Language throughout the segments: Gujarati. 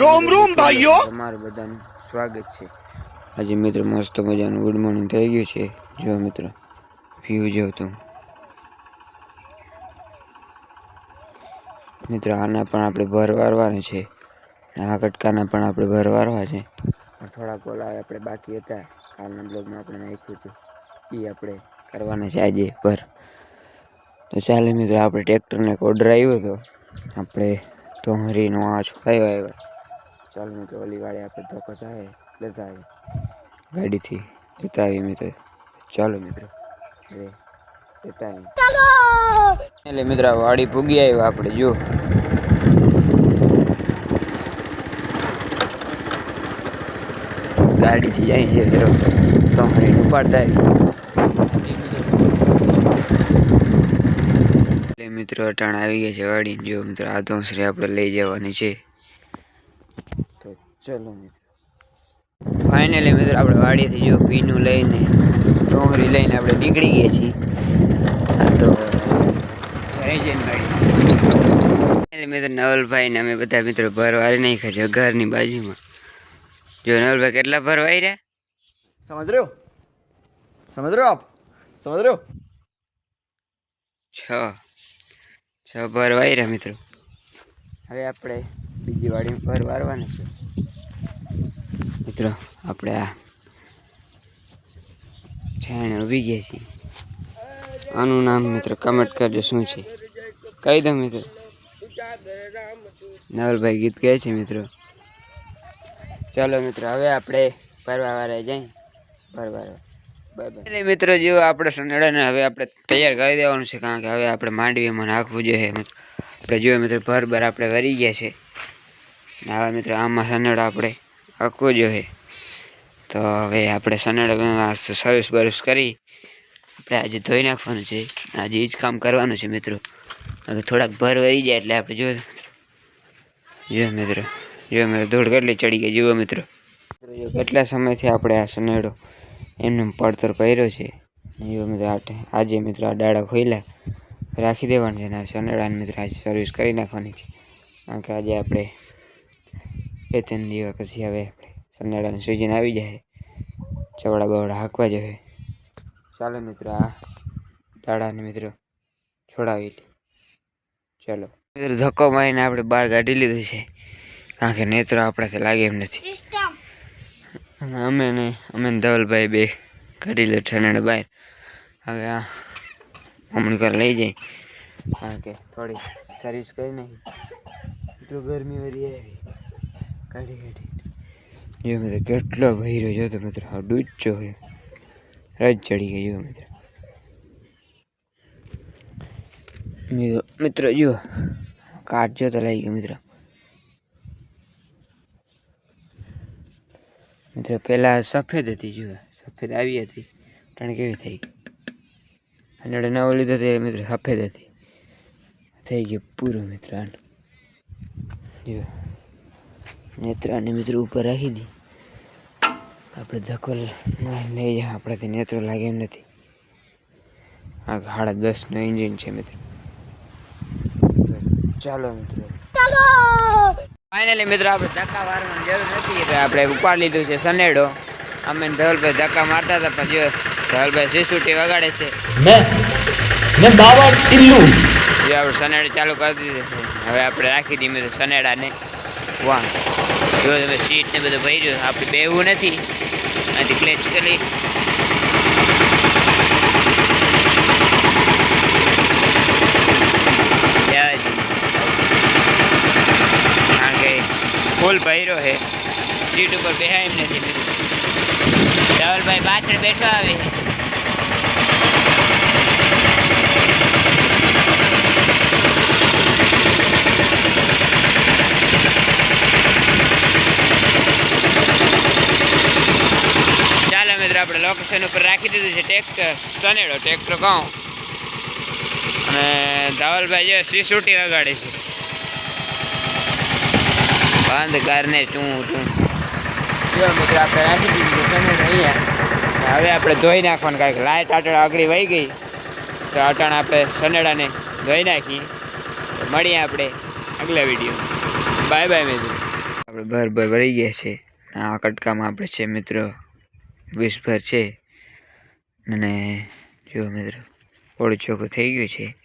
રોમ રોમ ભાઈઓ. તમારું બધાનું સ્વાગત છે. આજે મિત્રો મસ્ત મજાનું ગુડ મોર્નિંગ થઈ ગયું છે. જો મિત્રો વ્યૂ જો તું મિત્રો, આના પણ આપણે ભર વારવાનું છે. આ કટકાના પણ આપણે ભર વારવા છે. પણ થોડાક આવે આપણે બાકી હતા. કાલના બ્લોગમાં આપણે નાખ્યું હતું. એ આપણે કરવાના છે આજે ભર. તો ચાલે મિત્રો, આપણે ટ્રેક્ટરને એક ઓર્ડર આવ્યો હતો. આપણે તો હરીનો આ છુપાયો આવ્યો. ચાલો મિત્રો ઓલી વાળે આપણે ધક્કો થાય લેતા આવી ગાડીથી લેતા આવી મિત્રો ચાલો મિત્રો. રે લેતા આવી એટલે મિત્રો વાડી ભૂગી આવ્યા આપણે જો ગાડીથી જાય છે સર તો હરીને ઉપાડતા એટલે મિત્રો અટાણ આવી ગયા છે વાડી જો મિત્રો આ ધોંસરી આપણે લઈ જવાની છે. તો ચલો ફાઇનલી મિત્રો આપણે વાડીથી જો પીનું લઈને ડોંગરી લઈને આપણે નીકળી ગયા છીએ. તો જયજનભાઈ નવલભાઈ ને અમે બધા મિત્રો ભરવારી નહીં ખાલી ઘરની બાજુમાં. જો નવલભાઈ કેટલા ભરવાઈ રહ્યા સમજ રહ્યો? સમજ રહ્યો આપ? સમજ રહ્યો? છ. છ ભરવાઈ રહ્યા મિત્રો. હવે આપણે બીજી વાડીમાં ફર વારવાની છે. મિત્રો, આપણે આ છાણે ઊભી ગયા છીએ આનું નામ મિત્રો કમેન્ટ કરજો, શું છે? કહી દો મિત્રો. નવલભાઈ ગીત કહે છે મિત્રો. ચાલો મિત્રો, હવે આપણે ભરવા વાળા જઈએ ફરવા એટલે મિત્રો, જો આપણે સંદડાને હવે આપણે તૈયાર કરી દેવાનું છે, કારણ કે હવે આપણે માંડવીમાં નાખવું જોઈએ મિત્રો. આપણે જોઈએ મિત્રો ભર ભર આપણે વરી ગયા છે. હવે મિત્રો, આમાં સનેડા આપણે હકવું જોઈએ. તો હવે આપણે સનેડા સર્વિસ બર્વિસ કરી આપણે આજે ધોઈ નાખવાનું છે. આજે એ જ કામ કરવાનું છે મિત્રો. હવે થોડાક ભર વરી જાય એટલે આપણે જોઈએ જો મિત્રો. જો મિત્રો. ધૂળ કેટલી ચડી ગઈ જુઓ મિત્રો. જો કેટલા સમયથી આપણે આ સનેડો એમને પડતર કર્યો છે. જો મિત્રો આજે મિત્રો આ ડાળા ખોલ્યા રાખી દેવાનું છે અને સનેડાને મિત્રો આજે સર્વિસ કરી નાખવાની છે. કારણ કે આજે આપણે બે ત્રણ દિવસ પછી હવે આપણે સનેડાની સિઝન આવી જાય. ચવડા બવડા હાંકવા જોઈએ. ચાલો મિત્રો આ દાડાને મિત્રો છોડાવી ચાલો. મિત્રો ધક્કો મારીને આપણે બહાર કાઢી લીધું છે. કારણ કે નેત્રો આપણાથી લાગે એમ નથી. અને અમે ને અમે ધવલભાઈ બે કાઢી લે ઠેનાડે બહાર. હવે આ હમણાં ઘર લઈ જાય. કારણ કે થોડી સર્વિસ કરી નહીં એટલું ગરમી વરી આવી. કાઢી કાઢી જો મિત્રો કેટલો ભર્યો જો તો મિત્રો આ ડૂચો છે રજ ચડી ગઈ જો મિત્રો મિત્રો મિત્રો જુઓ કાટ જો તો લઈ ગયો મિત્રો મિત્રો પહેલાં સફેદ હતી જુઓ સફેદ આવી હતી ત્રણ કેવી થઈ અને નવો લીધો ત્યારે મિત્રો સફેદ હતી થઈ ગયું પૂરું મિત્ર આનું જુઓ નેત્રાને મિત્રો ઉપર રાખી દી. આપણે ધકોલ લઈ જાય આપણાથી નેત્રો લાગે એમ નથી. આ સાડા દસનો એન્જિન છે મિત્રો. ચાલો મિત્રો. ફાઇનલી મિત્રો આપણે ધક્કા મારવાની જરૂર નથી એટલે આપણે ઉપાડ લીધું છે સનેડો. અમે ધવલભાઈ ધક્કા મારતા હતા પણ પછી ધવલભાઈ સીસુટી વગાડે છે. મેં બાવા ટીલ્લું જે આપણે સનેડ ચાલુ કરી દીધું હવે આપણે રાખી દીધી મિત્રો સનેડાને. વાહ જો તમે સીટ ને બધું ભર્યું આપણે બેવું નથી. આથી ક્લેચ કરી ફૂલ ભર્યો છે. સીટ ઉપર બેહાય એમ નથી. ધવલભાઈ પાછળ બેઠો આવે છે ચાલો મિત્રો આપણે લોકેશન ઉપર રાખી દીધું છે ટ્રેક્ટર. સનેડો ટ્રેક્ટર કહું. અને ધાવલભાઈ જે સીસુટી વગાડે છે? બંધ કારને ટું ટું. જો મિત્રો આપણે રાખી દીધું છે સનેડો અહીંયા. હવે આપણે ધોઈ નાખવાનું કારણ કે લાઇટ આટણ આગળ વહી ગઈ. તો અટાણ આપણે સનેડાને ધોઈ નાખીએ. મળીએ આપણે આગલા વીડિયો. બાય બાય મિત્રો. આપણે ભર ભર ભરી ગયા છે. આ કટકામાં આપણે છે મિત્રો. વીસભર છે. અને જો મિત્રો પોળું ચોખ્ખું થઈ ગયું છે.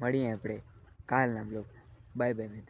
મળીએ આપણે કાલના બ્લોગ બાય બાય મિત્રો.